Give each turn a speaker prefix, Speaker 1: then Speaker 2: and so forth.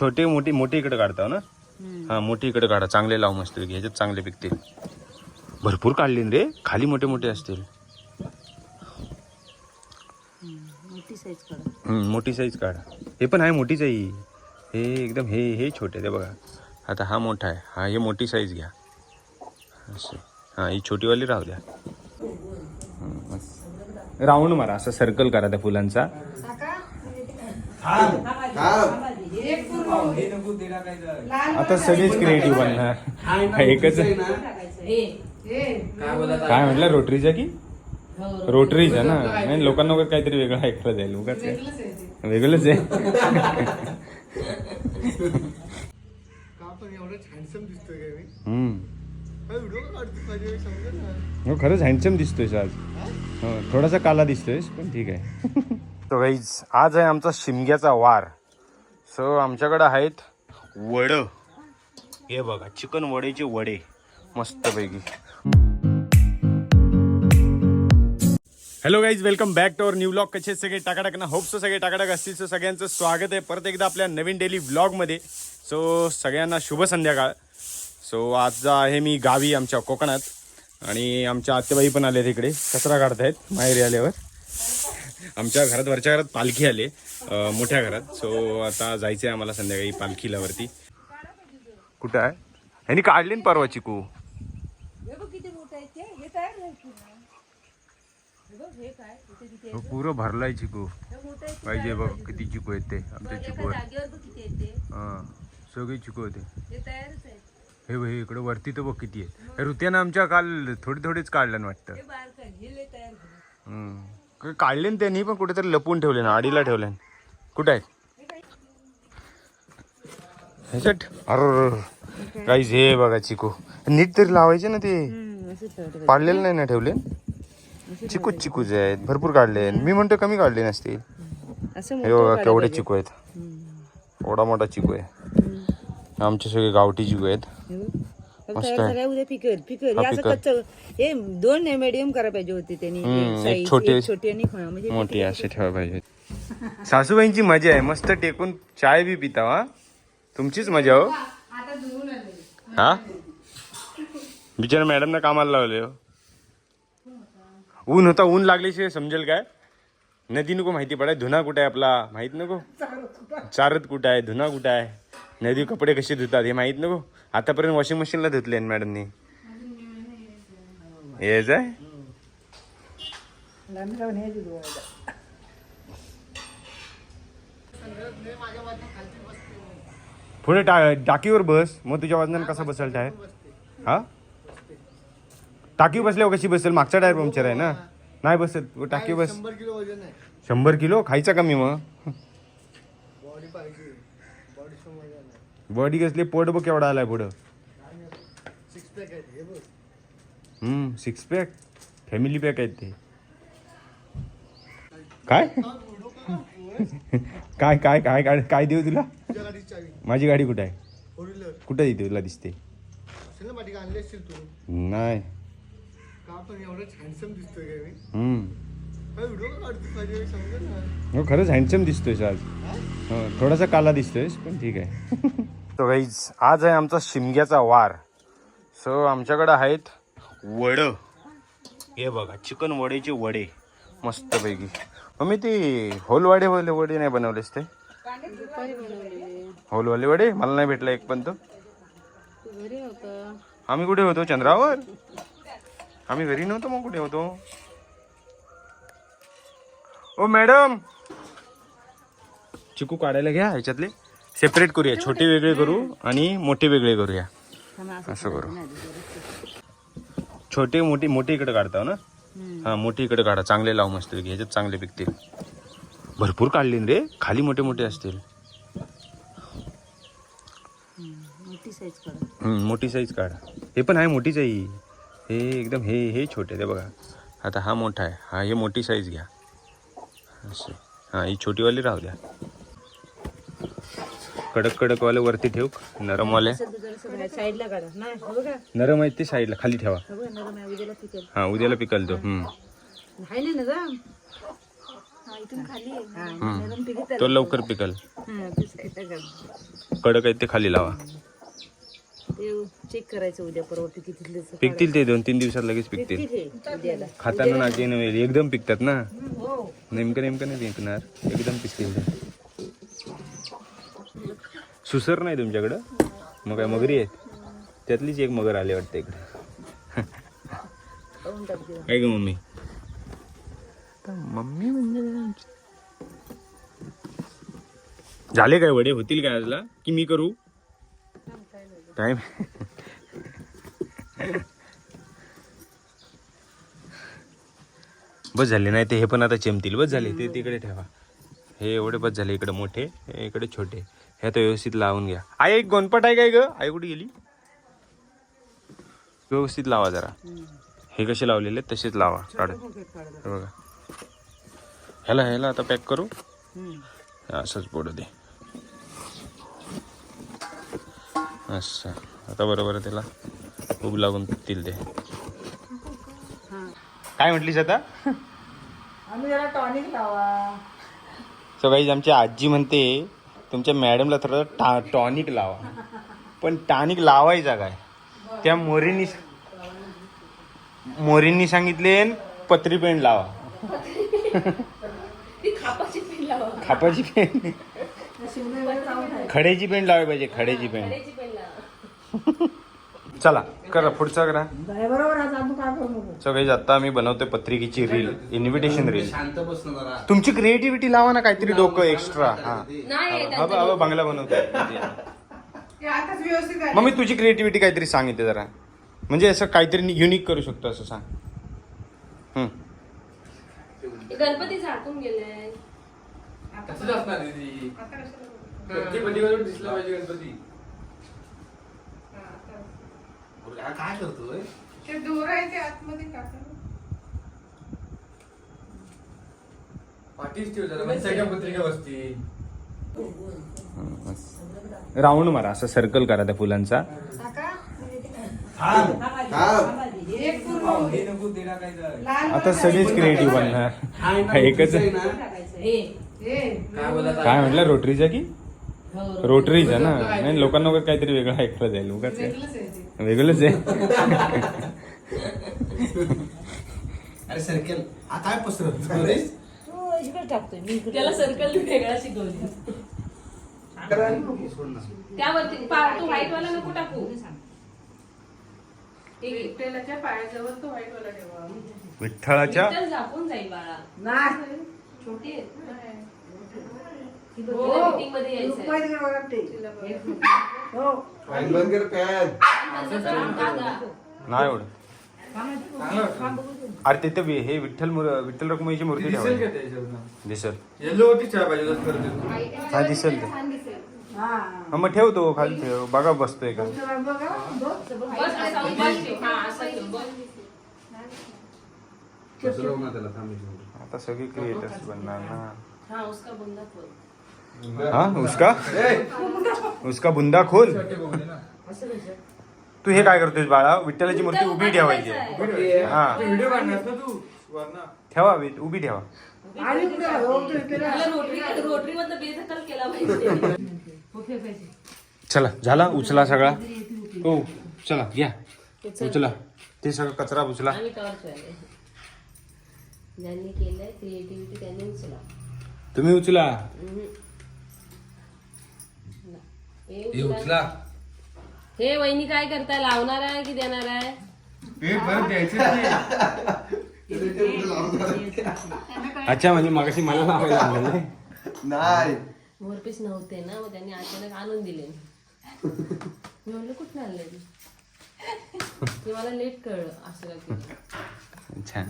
Speaker 1: छोटे मोठी मोठी इकडे काढता ना?
Speaker 2: हम्म.
Speaker 1: हा मोठी इकडे काढा. चांगले लाव मस्त ह्याच्यात चांगले पिकतील. भरपूर काढले ना रे. खाली मोठे मोठे असतील.
Speaker 2: हम्म. मोठी साईज काढा.
Speaker 1: मोठी हे पण आहे मोठीच आहे ही. हे एकदम हे हे छोटे ते बघा. आता हा मोठा आहे. हा हे मोठी साईज घ्या. असे. हा ही छोटीवाली राहू द्या. राऊंड मारा. असं सर्कल करा त्या फुलांचा. आता सगळेच क्रिएटिव्ह बनणार. एकच. काय म्हटलं रोटरीचा की? रोटरीचा ना? नाही लोकांना वगैरे काहीतरी वेगळं ऐकलं जाईल उगाच वेगळंच आहे.
Speaker 3: हँडसम दिसतोय
Speaker 1: हो खरंच हँडसम दिसतोयस आज. हो थोडासा काला दिसतोयस पण ठीक आहे. तो गाईज आज आहे आमचा शिमग्याचा वार. सो आमच्याकडं आहेत वड. हे बघा चिकन वडेचे वडे. मस्तपैकी. Hello guys welcome back to our new blog कसे सगळे? टाकाटाक ना होप्स सगळे टाकाटाक असतील सो सगळ्यांचं स्वागत आहे. परत एकदा आपल्या नवीन डेली ब्लॉगमध्ये सो सगळ्यांना शुभ संध्याकाळ. सो आज आहे मी गावी आमच्या कोकणात. आणि आमच्या आत्याबाई पण आले तिकडे कचरा काढतायत माहेरी आल्यावर. आमच्या घरात वरच्या घरात पालखी आले. मोठ्या घरात. सो आता जायचं आहे आम्हाला संध्याकाळी पालखीला वरती. कुठं आहे? ह्यांनी काढली ना परवा चिकू. हो, पुरं भरलाय चिकू. पाहिजे बघ किती चिकू आहेत ते आमच्या चिकूवर. हां सगळे चिकू होते हे बघ हे इकडं वरती तर बघ किती आहे हे ऋत्यानं आमच्या काल थोडी थोडीच काढलं ना वाटतं काढले ना त्यांनी पण कुठेतरी लपवून ठेवले ना आडीला ठेवले कुठे आहेत ह्याच्यात अरे काहीच हे बघा चिकू. नीट तरी लावायचे ना ते. पाडलेलं नाही ना ठेवले चिकूच चिकूच आहेत. भरपूर काढले मी म्हणतो कमी काढले नसतील.
Speaker 2: असं
Speaker 1: हे बघा केवढे चिकू आहेत. एवढा मोठा चिकू आहे. आमचे सगळे गावठी चिकू आहेत. मस्त आहे.
Speaker 2: सगळ्या उद्या पिकल पिकल
Speaker 1: हा,
Speaker 2: असं
Speaker 1: पिकल.
Speaker 2: कच्च हे दोन मीडियम करायला पाहिजे होती त्यांनी.
Speaker 1: हम्म,
Speaker 2: size,
Speaker 1: एक छोटे-
Speaker 2: एक छोटी आणि हा, म्हणजे
Speaker 1: मोठी असे ठेवा पाहिजे. सासूबाईंची मजा आहे. मस्त टेकून चाय बी पिता हा. तुमचीच मजा हो. हा? बिचारा मॅडमना कामाला लावले हो. ऊन होता ऊन लागल्याशिवाय समजेल काय? नदी नको माहिती पडाय. धुना कुठे आहे आपला? माहीत नको? चारत कुठं आहे? धुना कुठं आहे? नदी कपडे कसे धुतात हे माहीत नको? आतापर्यंत वॉशिंग मशीनला धुतले मॅडमनी हेच आहे? पुढे टा टाकीवर बस. मग तुझ्या वजनानं कसा बसेल टायर हा? टाकीवर बसल्यावर कशी बसेल? मागचा टायर पंक्चर आहे ना? नाही बसत. टाकीवर बस.
Speaker 3: शंभर किलो
Speaker 1: खायचा कमी मग.
Speaker 3: बॉडी
Speaker 1: कसली? पोट बघ केवढा आलाय पुढं. हम्म सिक्स पॅक फॅमिली पॅक आहेत ते. काय? काय काय काय काय काय देऊ तुला? माझी गाडी कुठं आहे? कुठं देते तुला दिसते? नाही. हो, खरंच हँडसम दिसतोयस आज. हो, थोडासा काला दिसतोयस पण ठीक आहे. तो गाईज आज आहे आमचा शिमग्याचा वार. सो आमच्याकडं आहेत वड. हे बघा चिकन वडेचे वडे. मस्तपैकी. मम्मी ते होलवाडे वाले वडे नाही बनवलेस ते? होलवाले वडे? मला नाही भेटला एक पण तो. आम्ही कुठे होतो? चंद्रावर? आम्ही घरी नव्हतो मग कुठे होतो? ओ मॅडम! चिकू काढायला घ्या ह्याच्यातले. सेपरेट करूया छोटे वेगळे करू आणि मोठे वेगळे करूया. असं करू. छोटे मोठी मोठी इकडे काढता ना? हा मोठी इकडे काढा. चांगले लाव मस्त ह्याच्यात चांगले पिकतील. भरपूर काढले रे. खाली मोठे मोठे असतील.
Speaker 2: मोठी साईज काढा.
Speaker 1: मोठी साईज हे पण आहे मोठीच आहे ही. हे एकदम हे हे छोटे ते बघा. आता हा मोठा आहे. हा हे मोठी साईज घ्या. असे. हा ही छोटीवाली राहू द्या. कडक कडकवाले वरती ठेव. नरमवाले
Speaker 2: साईडला काढा
Speaker 1: नरम आहेत ते साईडला खाली ठेवा.
Speaker 2: उद्याला पिकल
Speaker 1: हा उद्याला पिकल तो तो लवकर पिकल. कडक आहेत ते खाली लावा.
Speaker 2: चेक करायचं उद्या परवा
Speaker 1: पिकतील ते दोन तीन दिवसात लगेच पिकतील. खाताना नाचे एकदम पिकतात ना? नेमकं नेमकं नाही पिकणार. एकदम पिकतील ते. सुसर नाही तुमच्याकडं? मग काय मगरी आहेत? त्यातलीच एक मगर आली वाटते इकडे. काय ग मम्मी. मम्मी म्हणजे झाले काय वडे? होतील काय आजला? की मी करू? टाइम बस झाले नाही ते हे पण आता चिमतील. बस झाले ते तिकडे ठेवा. हे एवढे बस झाले इकडे मोठे हे इकडे छोटे. हे तर व्यवस्थित लावून घ्या. आई एक गोनपट आहे काय ग? आई कुठे गेली? व्यवस्थित लावा जरा. हे कसे लावलेले तसेच लावा. काढ बघा. ह्याला ह्याला आता पॅक करू? असंच पडू दे. असं. आता बरोबर त्याला उब लागून तील ते काय म्हटलीस आता?
Speaker 2: आम्ही जरा टॉनिक लावा.
Speaker 1: सो काही आमची आजी म्हणते तुमच्या मॅडमला थोडं टा टॉनिक लावा. पण टॉनिक लावायचा काय? त्या मोरींनी मोरींनी सांगितले पत्री पेंट लावा. खापाची पेंट खड्याची पेंट लावायला पाहिजे खड्याची पेंट चला करा पुढचा करा.
Speaker 2: बरोबर आज तू काय करू नको?
Speaker 1: सो काही आता आम्ही बनवतोय पत्रिकेची रील इन्व्हिटेशन रील
Speaker 3: शांत बस ना जरा.
Speaker 1: तुमची क्रिएटिव्हिटी लावा ना काहीतरी डोकं एक्स्ट्रा हा. हा बा- हा बा, बंगला बनवताय. मग मी तुझी क्रिएटिव्हिटी काहीतरी सांगितले जरा. म्हणजे असं काहीतरी युनिक करू शकतो असं सांग. हम्म.
Speaker 4: गणपती झाकून गेले.
Speaker 3: तसंच असणार दीदी गणपती पलीकडून दिसला पाहिजे गणपती अरे, हा काय करतोय?
Speaker 5: ते दोर आहे ते आतमध्ये टाका
Speaker 3: पाठीच ठेव जरा म्हणजे सगळ्या पत्रिका बसतील
Speaker 1: राऊंड मारा असं सर्कल करा त्या फुलांचा.
Speaker 5: लाल
Speaker 1: आता सगळेच क्रिएटिव्ह बनणार. एकच. आहे.
Speaker 3: काय बोलत
Speaker 1: काय म्हटलं रोटरीचा की? रोटरीचा ना. नाही लोकांना वगैरे काहीतरी वेगळं ऐकलं जाईल उगाच काय.
Speaker 5: वेगळंच आहे
Speaker 1: आहे.
Speaker 3: अरे सर्कल हा काय पसरत.
Speaker 2: टाकतोय मी इकडे
Speaker 4: त्याला सर्कल वेगळा शिकवली. त्यावरती पा- तू व्हाईट वाला नको टाकू.
Speaker 5: विठ्ठलाच्या पायाजवळ तो व्हाईट वाला ठेवा.
Speaker 1: विठ्ठलाच्या?
Speaker 4: विठ्ठल झाकून जाईल बाळा.
Speaker 2: नाही.
Speaker 4: छोटी.
Speaker 5: नाही.
Speaker 4: ती.
Speaker 2: ते. हो
Speaker 4: दादा.
Speaker 1: नाही एवढं. अरे तिथे वि- हे विठ्ठल मुर- विठ्ठल रखुमाईची मूर्ती
Speaker 3: दिसेल
Speaker 1: ठेवा
Speaker 3: त्याच्यावर
Speaker 1: दिसल.
Speaker 3: येलो होती चहा पाहिजे तसं करते
Speaker 1: हा दिसेल ते.
Speaker 2: हा.
Speaker 1: हा मग ठेवतो खाली ठेव. बघा बसतोय का?
Speaker 2: तुला बघा बघ.
Speaker 4: बस. असा उभा ठेव. हा, असा ठेव. बस.
Speaker 3: पसरव ना त्याला थांब
Speaker 1: आता सगळे क्रिएटर्स बनणार ना.
Speaker 4: हा उसका बुंदा खोल.
Speaker 1: हा उसका? उसका बुंदा खोल. तू हे काय करतोय बाळा? विठ्ठलाची मूर्ती उभी ठेवायची. हा.
Speaker 3: व्हिडिओ काढणार ना तू?
Speaker 1: ठेवा वि- उभी ठेवा.
Speaker 2: हो,
Speaker 1: चला झाला उचला सगळा. हो चला घ्या. उचला. ते सगळं कचरा उचला.
Speaker 4: केलंय क्रिएटिव्हिटी त्यांनी उचला.
Speaker 1: तुम्ही उचला.
Speaker 4: हे
Speaker 3: हे
Speaker 4: उचला. हे वहिनी काय करताय लावणार आहे की देणार आहे
Speaker 3: पेट भरत द्यायचं
Speaker 1: अच्छा म्हणजे मागाशी मला लावायला आहे.
Speaker 3: नाही
Speaker 4: मोरपीस नव्हते ना मग त्यांनी अचानक आणून दिले मी म्हणलं कुठं आणले ते मला लेट कळलं असं.
Speaker 1: अच्छा